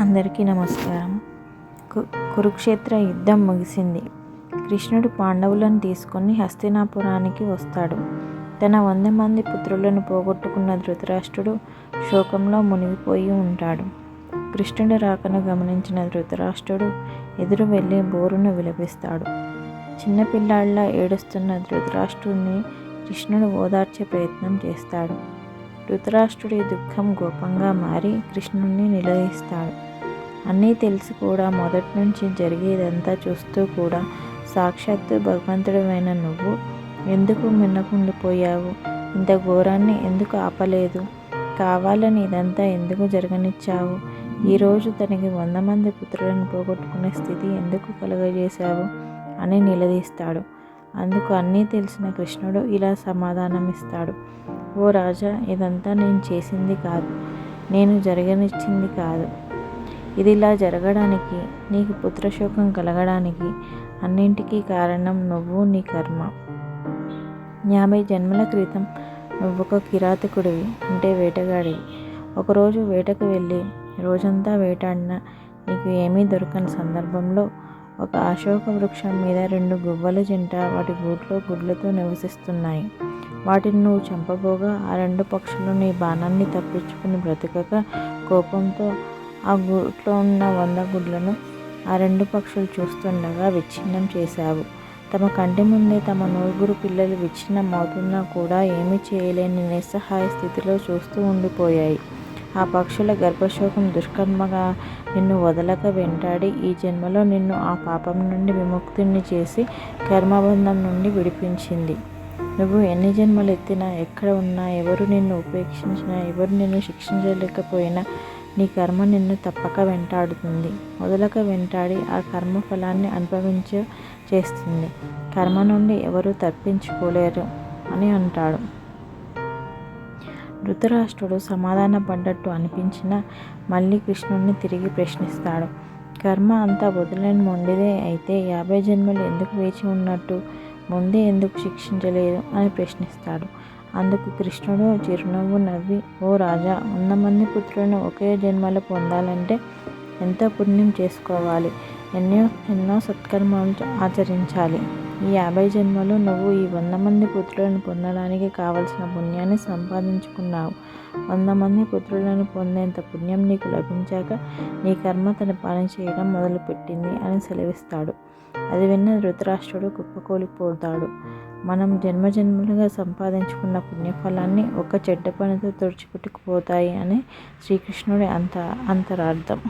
అందరికీ నమస్కారం. కు కురుక్షేత్ర యుద్ధం ముగిసింది. కృష్ణుడు పాండవులను తీసుకొని హస్తినాపురానికి వస్తాడు. తన వంద మంది పుత్రులను పోగొట్టుకున్న ధృతరాష్ట్రుడు శోకంలో మునిగిపోయి ఉంటాడు. కృష్ణుడి రాకను గమనించిన ధృతరాష్ట్రుడు ఎదురు వెళ్ళి బోరును విలపిస్తాడు. చిన్నపిల్లాళ్ళ ఏడుస్తున్న ధృతరాష్ట్రుడిని కృష్ణుడు ఓదార్చే ప్రయత్నం చేస్తాడు. ధృతరాష్ట్రుడి దుఃఖం గోపంగా మారి కృష్ణుణ్ణి నిలదీస్తాడు. అన్నీ తెలిసి కూడా మొదటి నుంచి జరిగేదంతా చూస్తూ కూడా సాక్షాత్తు భగవంతుడివైన నువ్వు ఎందుకు మిన్నకుండిపోయావు? ఇంత ఘోరాన్ని ఎందుకు ఆపలేదు? కావాలని ఇదంతా ఎందుకు జరగనిచ్చావు? ఈరోజు తనకి వంద మంది పుత్రులను పోగొట్టుకునే స్థితి ఎందుకు కలుగజేశావు? అని నిలదీస్తాడు. అందుకు అన్నీ తెలిసిన కృష్ణుడు ఇలా సమాధానమిస్తాడు. ఓ రాజా ఇదంతా నేను చేసింది కాదు. నేను జరగనిచ్చింది కాదు. ఇది ఇలా జరగడానికి నీకు పుత్రశోకం కలగడానికి అన్నింటికీ కారణం నువ్వు నీ కర్మ. యాభై జన్మల క్రితం నువ్వొక కిరాతకుడివి అంటే వేటగాడివి. ఒకరోజు వేటకు వెళ్ళి రోజంతా వేటాడిన నీకు ఏమీ దొరకని సందర్భంలో ఒక అశోక వృక్షం మీద రెండు గువ్వల జంట వాటి గూట్లో గుడ్లతో నివసిస్తున్నాయి. వాటిని నువ్వు చంపబోగా ఆ రెండు పక్షులు నీ బాణాన్ని తప్పించుకుని బ్రతకక కోపంతో ఆ గూట్లో ఉన్న వంద గుడ్లను ఆ రెండు పక్షులు చూస్తుండగా విచ్ఛిన్నం చేశావు. తమ కంటి ముందే తమ నలుగురు పిల్లలు విచ్ఛిన్నం అవుతున్నా కూడా ఏమీ చేయలేని నిస్సహాయ స్థితిలో చూస్తూ ఉండిపోయాయి. ఆ పక్షుల గర్భశోకం దుష్కర్మగా నిన్ను వదలక వెంటాడి ఈ జన్మలో నిన్ను ఆ పాపం నుండి విముక్తుని చేసి కర్మబంధం నుండి విడిపించింది. నువ్వు ఎన్ని జన్మలు ఎత్తినా ఎక్కడ ఉన్నా ఎవరు నిన్ను ఉపేక్షించినా ఎవరు నిన్ను శిక్షించలేకపోయినా నీ కర్మ నిన్ను తప్పక వెంటాడుతుంది. వదలక వెంటాడి ఆ కర్మ ఫలాన్ని అనుభవించ చేస్తుంది. కర్మ నుండి ఎవరు తప్పించుకోలేరు అని అంటాడు. ధృతరాష్ట్రుడు సమాధానపడ్డట్టు అనిపించినా మళ్ళీ కృష్ణుణ్ణి తిరిగి ప్రశ్నిస్తాడు. కర్మ అంతా వదిలేని మొండిదే అయితే యాభై జన్మలు ఎందుకు వేచి ఉన్నట్టు? ముందే ఎందుకు శిక్షించలేదు? అని ప్రశ్నిస్తాడు. అందుకు కృష్ణుడు చిరునవ్వు నవ్వి ఓ రాజా వంద మంది పుత్రులను ఒకే జన్మలో పొందాలంటే ఎంతో పుణ్యం చేసుకోవాలి? ఎన్నో ఎన్నో సత్కర్మలు ఆచరించాలి. ఈ యాభై జన్మలు నువ్వు ఈ వంద మంది పుత్రులను పొందడానికి కావలసిన పుణ్యాన్ని సంపాదించుకున్నావు. వంద మంది పుత్రులను పొందేంత పుణ్యం నీకు లభించాక నీ కర్మ తన పని చేయడం మొదలుపెట్టింది అని సెలవిస్తాడు. అది విన్న ధృతరాష్ట్రుడు కుప్పకూలిపోతాడు మనం జన్మజన్మలుగా సంపాదించుకున్న పుణ్యఫలాన్ని ఒక చెడ్డ పనితో తుడిచిపెట్టుకుపోతాయి అని శ్రీకృష్ణుడి అంత అంతరార్థం.